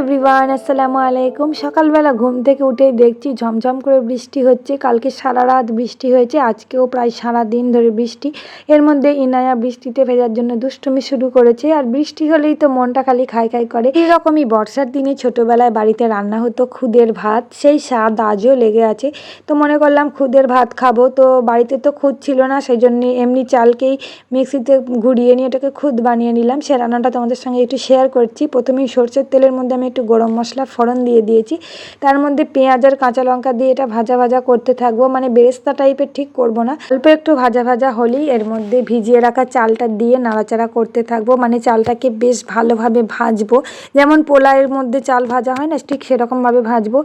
Everyone আসসালামু আলাইকুম। সকালবেলা ঘুম থেকে উঠেই দেখছি ঝমঝম করে বৃষ্টি হচ্ছে। কালকে সারা রাত বৃষ্টি হয়েছে, আজকেও প্রায় সারা দিন ধরে বৃষ্টি। এর মধ্যে ইনায়া বৃষ্টিতে ভেজার জন্য দুষ্টুমি শুরু করেছে, আর বৃষ্টি হলেই তো মনটা খালি খাই খাই করে। এরকমই বর্ষার দিনে ছোটোবেলায় বাড়িতে রান্না হতো খুদের ভাত, সেই স্বাদ আজও লেগে আছে। তো মনে করলাম খুদের ভাত খাব, তো বাড়িতে তো খুদ ছিল না সেই জন্য এমনি চালকেই মিক্সিতে ঘুরিয়ে নিয়ে এটাকে খুদ বানিয়ে নিলাম। সে রান্নাটা তোমাদের সঙ্গে একটু শেয়ার করছি। প্রথমেই সর্ষের তেলের মধ্যে আমি একটু গরম মশলা, ফোড়ন দিয়ে দিয়েছি। তার মধ্যে পেঁয়াজ আর কাঁচা লঙ্কা দিয়ে এটা ভাজা ভাজা করতে থাকব। মানে বেরেস্তা টাইপের ঠিক করব না। অল্প একটু ভাজা ভাজা হলেই এর মধ্যে ভিজিয়ে রাখা চালটা দিয়ে নাড়াচাড়া করতে থাকব। মানে চালটাকে বেশ ভালোভাবে ভাজবো। যেমন পোলাওয়ের মধ্যে চাল ভাজা হয় না, ঠিক সেরকমভাবে ভাজবো।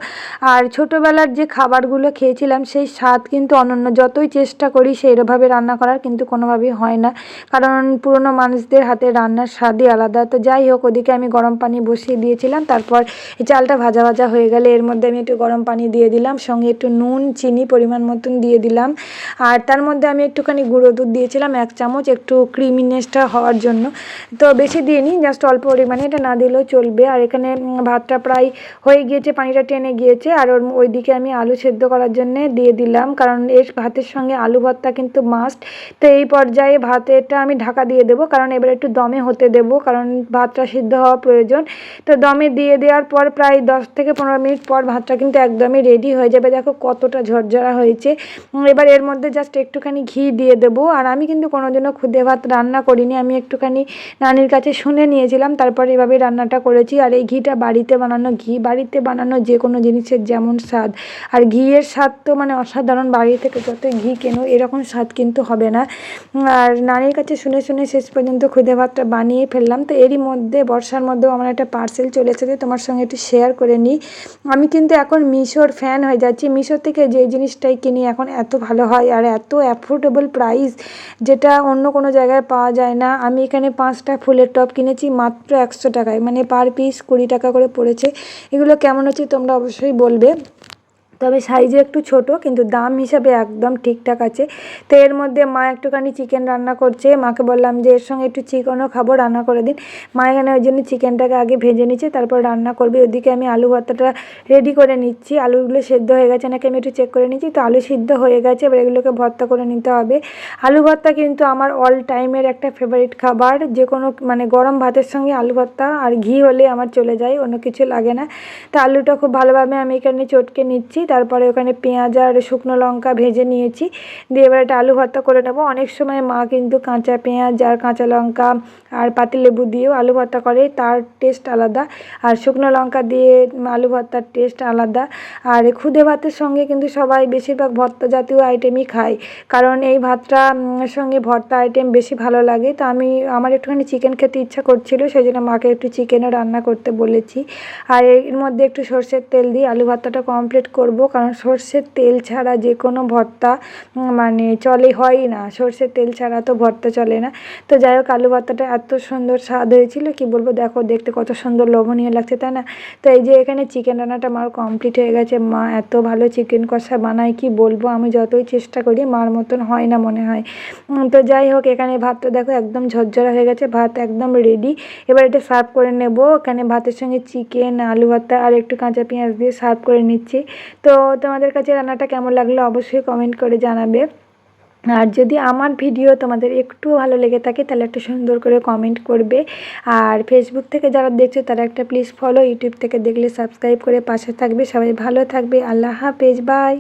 আর ছোটোবেলার যে খাবারগুলো খেয়েছিলাম, সেই স্বাদ কিন্তু অনন্য। যতই চেষ্টা করি সেইভাবে রান্না করার কিন্তু কোনোভাবেই হয় না। কারণ পুরনো মানুষদের হাতে রান্নার স্বাদই আলাদা। তো যাই হোক, ওদিকে আমি গরম পানি বসিয়ে দিয়েছিলাম। তারপর চালটা ভাজা ভাজা হয়ে গেলে এর মধ্যে আমি একটু গরম পানি দিয়ে দিলাম, সঙ্গে একটু নুন, চিনি পরিমাণ মতন দিয়ে দিলাম। আর তার মধ্যে আমি একটুখানি গুঁড়ো দুধ দিয়েছিলাম, এক চামচ একটু ক্রিমিনেসটা হওয়ার জন্য। তো বেশি দিইনি জাস্ট অল্প পরিমাণে এটা না দিলেও চলবে। আর এখানে ভাতটা প্রায় হয়ে গিয়েছে, পানিটা টেনে গিয়েছে। আর ওর ওইদিকে আমি আলু সেদ্ধ করার জন্য দিয়ে দিলাম, কারণ এর ভাতের সঙ্গে আলু ভর্তা কিন্তু মাস্ট তো এই পর্যায়ে ভাতেরটা আমি ঢাকা দিয়ে দেবো, কারণ এবার একটু দমে হতে দেবো, কারণ ভাতটা সিদ্ধ হওয়া প্রয়োজন। তো দমে দিয়ে দেওয়ার পর প্রায় দশ থেকে পনেরো মিনিট পর ভাতটা কিন্তু একদমই রেডি হয়ে যাবে। দেখো কতটা ঝরঝরা হয়েছে। এবার এর মধ্যে জাস্ট একটুখানি ঘি দিয়ে দেবো। আর আমি কিন্তু কোনোদিনও খুদে ভাত রান্না করিনি। আমি একটুখানি নানির কাছে শুনে নিয়েছিলাম। তারপর এভাবে রান্নাটা করেছি। আর এই ঘিটা বাড়িতে বানানো ঘি, বাড়িতে বানানো যে কোনো জিনিসের যেমন স্বাদ। আর ঘিয়ের স্বাদ তো মানে অসাধারণ। বাড়ি থেকে যতই ঘি কেনো, এরকম স্বাদ কিন্তু হবে না। আর নানির কাছে শুনে শুনে শেষ পর্যন্ত খুদে ভাতটা বানিয়ে ফেললাম। তো এরই মধ্যে, বর্ষার মধ্যেও আমার একটা পার্সেল চলে এসেছে। তোমার সঙ্গে একটু শেয়ার করে নিই। আমি কিন্তু এখন মিশোর ফ্যান হয়ে যাচ্ছি। মিশো থেকে যে জিনিসটাই কিনি এখন এত ভালো হয় আর এত অ্যাফোর্ডেবল প্রাইস যেটা অন্য কোনো জায়গায় পাওয়া যায় না। আমি এখানে পাঁচটা ফুলের টপ কিনেছি, মাত্র একশো টাকায়। মানে পার পিস কুড়ি টাকা করে পড়েছে। এগুলো কেমন হচ্ছে তোমরা অবশ্যই বলবে। তবে সাইজে একটু ছোট, কিন্তু দাম হিসাবে একদম ঠিকঠাক আছে। তো এর মধ্যে মা একটুখানি চিকেন রান্না করছে। মাকে বললাম যে, এর সঙ্গে একটু চিকেনও খাব, রান্না করে দিন। মা এখানে ওই জন্য চিকেনটাকে আগে ভেজে নিচ্ছে, তারপর রান্না করবে। ওদিকে আমি আলু ভর্তাটা রেডি করে নিচ্ছি। আলুগুলো সেদ্ধ হয়ে গেছে নাকি আমি একটু চেক করে নিচ্ছি। তো আলু সিদ্ধ হয়ে গেছে, এবার এগুলোকে ভর্তা করে নিতে হবে। আলু ভর্তা কিন্তু আমার অল টাইমের একটা ফেভারিট খাবার। যে কোনো মানে গরম ভাতের সঙ্গে আলু ভর্তা আর ঘি হলে আমার চলে যায়, অন্য কিছু লাগে না। তো আলুটা খুব ভালোভাবে আমি এখানে চটকে নিচ্ছি। তারপরে ওখানে পেঁয়াজ আর শুকনো লঙ্কা ভেজে নিয়েছি। দিয়ে এবার একটা আলু ভর্তা করে নেব। অনেক সময় মা কিন্তু কাঁচা পেঁয়াজ আর কাঁচা লঙ্কা আর পাতিলেবু দিয়েও আলু ভর্তা করে। তার টেস্ট আলাদা। আর শুকনো লঙ্কা দিয়ে আলু ভর্তার টেস্ট আলাদা। আর খুদে ভাতের সঙ্গে কিন্তু সবাই বেশিরভাগ ভর্তা জাতীয় আইটেমই খায়। কারণ এই ভাতটা সঙ্গে ভর্তা আইটেম বেশি ভালো লাগে। তো আমি, আমার একটুখানি চিকেন খেতে ইচ্ছা করছিল সেই জন্য মাকে একটু চিকেনও রান্না করতে বলেছি। আর এর মধ্যে একটু সর্ষের তেল দিয়ে আলু ভর্তাটা কমপ্লিট করব। কারণ সর্ষের তেল ছাড়া যে কোনো ভর্তা মানে চলে, হয়ই না। সর্ষের তেল ছাড়া তো ভর্তা চলে না। তো যাই হোক, আলু ভর্তাটা এত সুন্দর স্বাদ হয়েছিল, কি বলব? দেখো, দেখতে কত সুন্দর লোভনীয় লাগছে, তাই না? তো এই যে এখানে চিকেন রান্নাটা আমার কমপ্লিট হয়ে গেছে। মা, এত ভালো চিকেন কষা বানায়, কি বলব? আমি যতই চেষ্টা করি, মার মতন হয় না মনে হয়। তো যাই হোক, এখানে ভাতটা দেখো একদম ঝরঝরা হয়ে গেছে, ভাত একদম রেডি এবার এটা সার্ভ করে নেব। এখানে ভাতের সঙ্গে চিকেন আলু ভর্তা আর একটু কাঁচা পেঁয়াজ দিয়ে সার্ভ করে নিচ্ছি। তো তোমাদের কাছে রান্নাটা কেমন লাগল অবশ্যই কমেন্ট করে জানাবে। আর যদি আমার ভিডিও তোমাদের একটু ভালো লেগে থাকে, তাহলে একটা সুন্দর করে কমেন্ট করবে। আর ফেসবুক থেকে যারা দেখছ, তারা একটা প্লিজ ফলো ইউটিউব থেকে দেখলে সাবস্ক্রাইব করে পাশে থাকবে। সবাই ভালো থাকবে। আল্লাহ হাফেজ। বাই